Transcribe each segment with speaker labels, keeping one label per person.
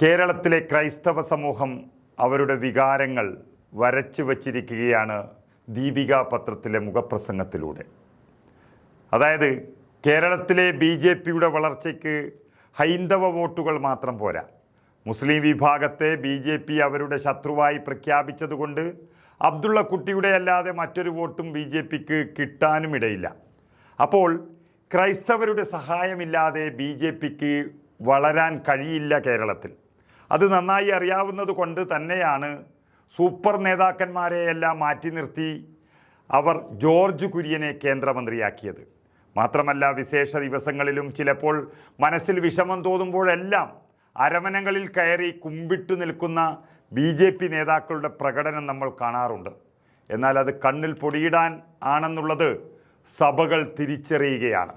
Speaker 1: കേരളത്തിലെ ക്രൈസ്തവ സമൂഹം അവരുടെ വികാരങ്ങൾ വരച്ചു വച്ചിരിക്കുകയാണ് ദീപിക പത്രത്തിലെ മുഖപ്രസംഗത്തിലൂടെ. അതായത് കേരളത്തിലെ ബി ജെ പിയുടെ വളർച്ചയ്ക്ക് ഹൈന്ദവ വോട്ടുകൾ മാത്രം പോരാ. മുസ്ലിം വിഭാഗത്തെ ബി ജെ പി അവരുടെ ശത്രുവായി പ്രഖ്യാപിച്ചതുകൊണ്ട് അബ്ദുള്ള കുട്ടിയുടെ അല്ലാതെ മറ്റൊരു വോട്ടും ബി ജെ പിക്ക് കിട്ടാനും ഇടയില്ല. അപ്പോൾ ക്രൈസ്തവരുടെ സഹായമില്ലാതെ ബി ജെ പിക്ക് വളരാൻ കഴിയില്ല കേരളത്തിൽ. അത് നന്നായി അറിയാവുന്നത് കൊണ്ട് തന്നെയാണ് സൂപ്പർ നേതാക്കന്മാരെയെല്ലാം മാറ്റി നിർത്തി അവർ ജോർജ് കുര്യനെ കേന്ദ്രമന്ത്രിയാക്കിയത്. മാത്രമല്ല വിശേഷ ദിവസങ്ങളിലും ചിലപ്പോൾ മനസ്സിൽ വിഷമം തോന്നുമ്പോഴെല്ലാം അരമനകളിൽ കയറി കുമ്പിട്ടു നിൽക്കുന്ന ബി ജെ പി നേതാക്കളുടെ പ്രകടനം നമ്മൾ കാണാറുണ്ട്. എന്നാൽ അത് കണ്ണിൽ പൊടിയിടാൻ ആണെന്നുള്ളത് സഭകൾ തിരിച്ചറിയുകയാണ്.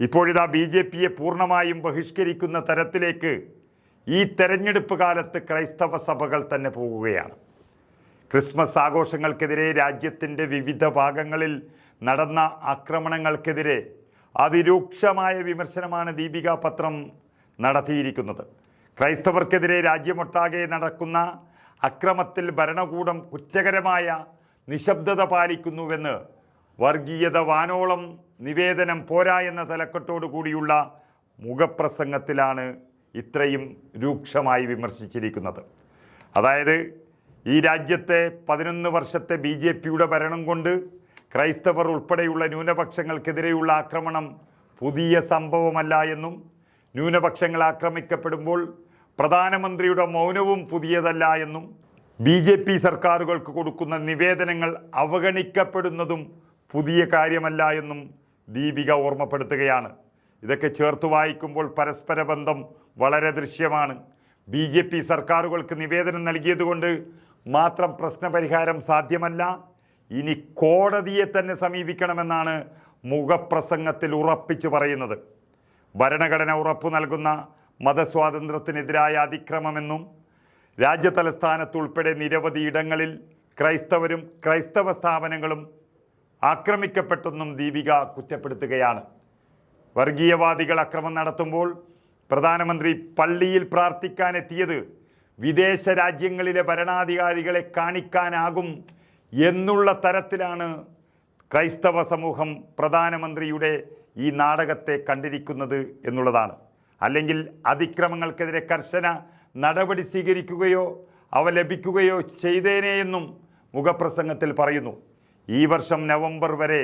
Speaker 1: ഇപ്പോഴിതാ ബി ജെ പിയെ പൂർണമായും ബഹിഷ്കരിക്കുന്ന തരത്തിലേക്ക് ഈ തെരഞ്ഞെടുപ്പ് കാലത്ത് ക്രൈസ്തവ സഭകൾ തന്നെ പോവുകയാണ് ക്രിസ്മസ് ആഘോഷങ്ങൾക്കെതിരെ രാജ്യത്തിന്റെ വിവിധ ഭാഗങ്ങളിൽ നടന്ന ആക്രമണങ്ങൾക്കെതിരെ അതിരൂക്ഷമായ വിമർശനമാണ് ദീപിക പത്രം നടത്തിയിരിക്കുന്നത്. ക്രൈസ്തവർക്കെതിരെ രാജ്യമൊട്ടാകെ നടക്കുന്ന അക്രമത്തിൽ ഭരണകൂടം കുറ്റകരമായ നിശബ്ദത പാലിക്കുന്നുവെന്ന് വർഗീയത വാനോളം നിവേദനം പോരാ എന്ന തലക്കെട്ടോടു കൂടിയുള്ള മുഖപ്രസംഗത്തിലാണ് ഇത്രയും രൂക്ഷമായി വിമർശിച്ചിരിക്കുന്നത്. അതായത് ഈ രാജ്യത്തെ പതിനൊന്ന് വർഷത്തെ ബി ജെ പിയുടെ ഭരണം കൊണ്ട് ക്രൈസ്തവർ ഉൾപ്പെടെയുള്ള ന്യൂനപക്ഷങ്ങൾക്കെതിരെയുള്ള ആക്രമണം പുതിയ സംഭവമല്ല എന്നും ന്യൂനപക്ഷങ്ങൾ ആക്രമിക്കപ്പെടുമ്പോൾ പ്രധാനമന്ത്രിയുടെ മൗനവും പുതിയതല്ല എന്നും ബി ജെ പി സർക്കാരുകൾക്ക് കൊടുക്കുന്ന നിവേദനങ്ങൾ അവഗണിക്കപ്പെടുന്നതും പുതിയ കാര്യമല്ല എന്നും ദീപിക ഓർമ്മപ്പെടുത്തുകയാണ്. ഇതൊക്കെ ചേർത്ത് വായിക്കുമ്പോൾ പരസ്പര ബന്ധം വളരെ ദൃശ്യമാണ്. ബി ജെ പി സർക്കാരുകൾക്ക് നിവേദനം നൽകിയതുകൊണ്ട് മാത്രം പ്രശ്നപരിഹാരം സാധ്യമല്ല. ഇനി കോടതിയെ തന്നെ സമീപിക്കണമെന്നാണ് മുഖപ്രസംഗത്തിൽ ഉറപ്പിച്ചു പറയുന്നത്. ഭരണഘടന ഉറപ്പു നൽകുന്ന മതസ്വാതന്ത്ര്യത്തിനെതിരായ അതിക്രമമെന്നും രാജ്യതലസ്ഥാനത്തുൾപ്പെടെ നിരവധി ഇടങ്ങളിൽ ക്രൈസ്തവരും ക്രൈസ്തവ സ്ഥാപനങ്ങളും ആക്രമിക്കപ്പെട്ടെന്നും ദീപിക കുറ്റപ്പെടുത്തുകയാണ്. വർഗീയവാദികൾ അക്രമം നടത്തുമ്പോൾ പ്രധാനമന്ത്രി പള്ളിയിൽ പ്രാർത്ഥിക്കാനെത്തിയത് വിദേശ രാജ്യങ്ങളിലെ ഭരണാധികാരികളെ കാണിക്കാനാകും എന്നുള്ള തരത്തിലാണ് ക്രൈസ്തവ സമൂഹം പ്രധാനമന്ത്രിയുടെ ഈ നാടകത്തെ കണ്ടിരിക്കുന്നത് എന്നുള്ളതാണ്. അല്ലെങ്കിൽ അതിക്രമങ്ങൾക്കെതിരെ കർശന നടപടി സ്വീകരിക്കുകയോ അവ ലഭിക്കുകയോ ചെയ്തേനെയെന്നും മുഖപ്രസംഗത്തിൽ പറയുന്നു. ഈ വർഷം നവംബർ വരെ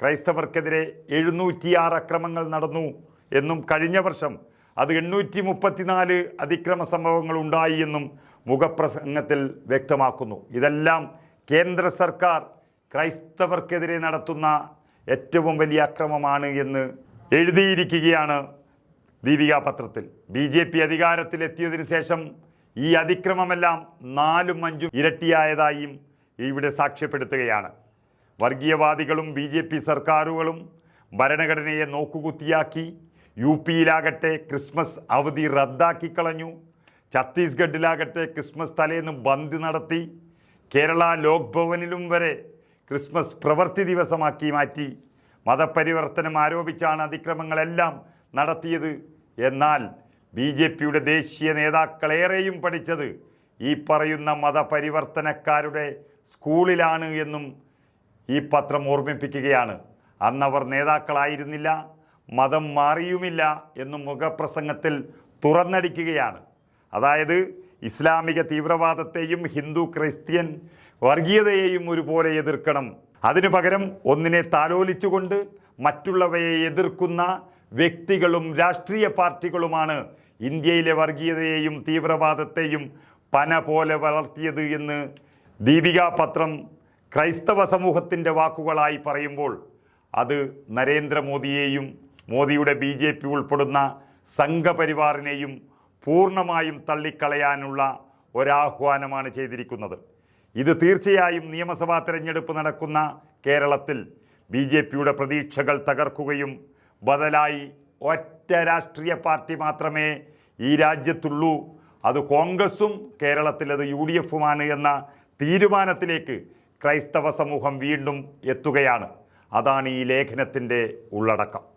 Speaker 1: ക്രൈസ്തവർക്കെതിരെ എഴുന്നൂറ്റിയാറ് അക്രമങ്ങൾ നടന്നു എന്നും കഴിഞ്ഞ വർഷം അത് എണ്ണൂറ്റി മുപ്പത്തിനാല് അതിക്രമ സംഭവങ്ങൾ ഉണ്ടായി എന്നും മുഖപ്രസംഗത്തിൽ വ്യക്തമാക്കുന്നു. ഇതെല്ലാം കേന്ദ്ര സർക്കാർ ക്രൈസ്തവർക്കെതിരെ നടത്തുന്ന ഏറ്റവും വലിയ അക്രമമാണ് എന്ന് എഴുതിയിരിക്കുകയാണ് ദീപിക പത്രത്തിൽ. ബി ജെ പി അധികാരത്തിലെത്തിയതിനു ശേഷം ഈ അതിക്രമമെല്ലാം നാലും അഞ്ചും ഇരട്ടിയായതായും ഇവിടെ സാക്ഷ്യപ്പെടുത്തുകയാണ്. വർഗീയവാദികളും ബി സർക്കാരുകളും ഭരണഘടനയെ നോക്കുകുത്തിയാക്കി യു പിയിലാകട്ടെ ക്രിസ്മസ് അവധി റദ്ദാക്കി കളഞ്ഞു ഛത്തീസ്ഗഡിലാകട്ടെ ക്രിസ്മസ് തലേന്ന് ബന്ദ് നടത്തി. കേരള ലോക് ഭവനിലും വരെ ക്രിസ്മസ് പ്രവൃത്തി ദിവസമാക്കി മാറ്റി. മതപരിവർത്തനം ആരോപിച്ചാണ് അതിക്രമങ്ങളെല്ലാം നടത്തിയത്. എന്നാൽ ബി ജെ പിയുടെ ദേശീയ നേതാക്കളേറെയും പഠിച്ചത് ഈ പറയുന്ന മതപരിവർത്തനക്കാരുടെ സ്കൂളിലാണ് എന്നും ഈ പത്രം ഓർമ്മിപ്പിക്കുകയാണ്. അന്നവർ നേതാക്കളായിരുന്നില്ല. മതം മാറിയുമില്ല എന്നും മുഖപ്രസംഗത്തിൽ തുറന്നടിക്കുകയാണ്. അതായത് ഇസ്ലാമിക തീവ്രവാദത്തെയും ഹിന്ദു ക്രിസ്ത്യൻ വർഗീയതയെയും ഒരുപോലെ എതിർക്കണം. അതിനു പകരം ഒന്നിനെ താലോലിച്ചുകൊണ്ട് മറ്റുള്ളവയെ എതിർക്കുന്ന വ്യക്തികളും രാഷ്ട്രീയ പാർട്ടികളുമാണ് ഇന്ത്യയിലെ വർഗീയതയെയും തീവ്രവാദത്തെയും പന പോലെ വളർത്തിയത് എന്ന് ദീപികാ പത്രം ക്രൈസ്തവ സമൂഹത്തിന്റെ വാക്കുകളായി പറയുമ്പോൾ അത് നരേന്ദ്രമോദിയെയും മോദിയുടെ ബി ജെ പി ഉൾപ്പെടുന്ന സംഘപരിവാറിനെയും പൂർണമായും തള്ളിക്കളയാനുള്ള ഒരാഹ്വാനമാണ് ചെയ്തിരിക്കുന്നത്. ഇത് തീർച്ചയായും നിയമസഭാ തെരഞ്ഞെടുപ്പ് നടക്കുന്ന കേരളത്തിൽ ബി ജെ പിയുടെ പ്രതീക്ഷകൾ തകർക്കുകയും ബദലായി ഒറ്റ രാഷ്ട്രീയ പാർട്ടി മാത്രമേ ഈ രാജ്യത്തുള്ളൂ. അത് കോൺഗ്രസും കേരളത്തിൽ അത് യു ഡി എഫുമാണ് എന്ന തീരുമാനത്തിലേക്ക് ക്രൈസ്തവ സമൂഹം വീണ്ടും എത്തുകയാണ്. അതാണ് ഈ ലേഖനത്തിന്റെ ഉള്ളടക്കം.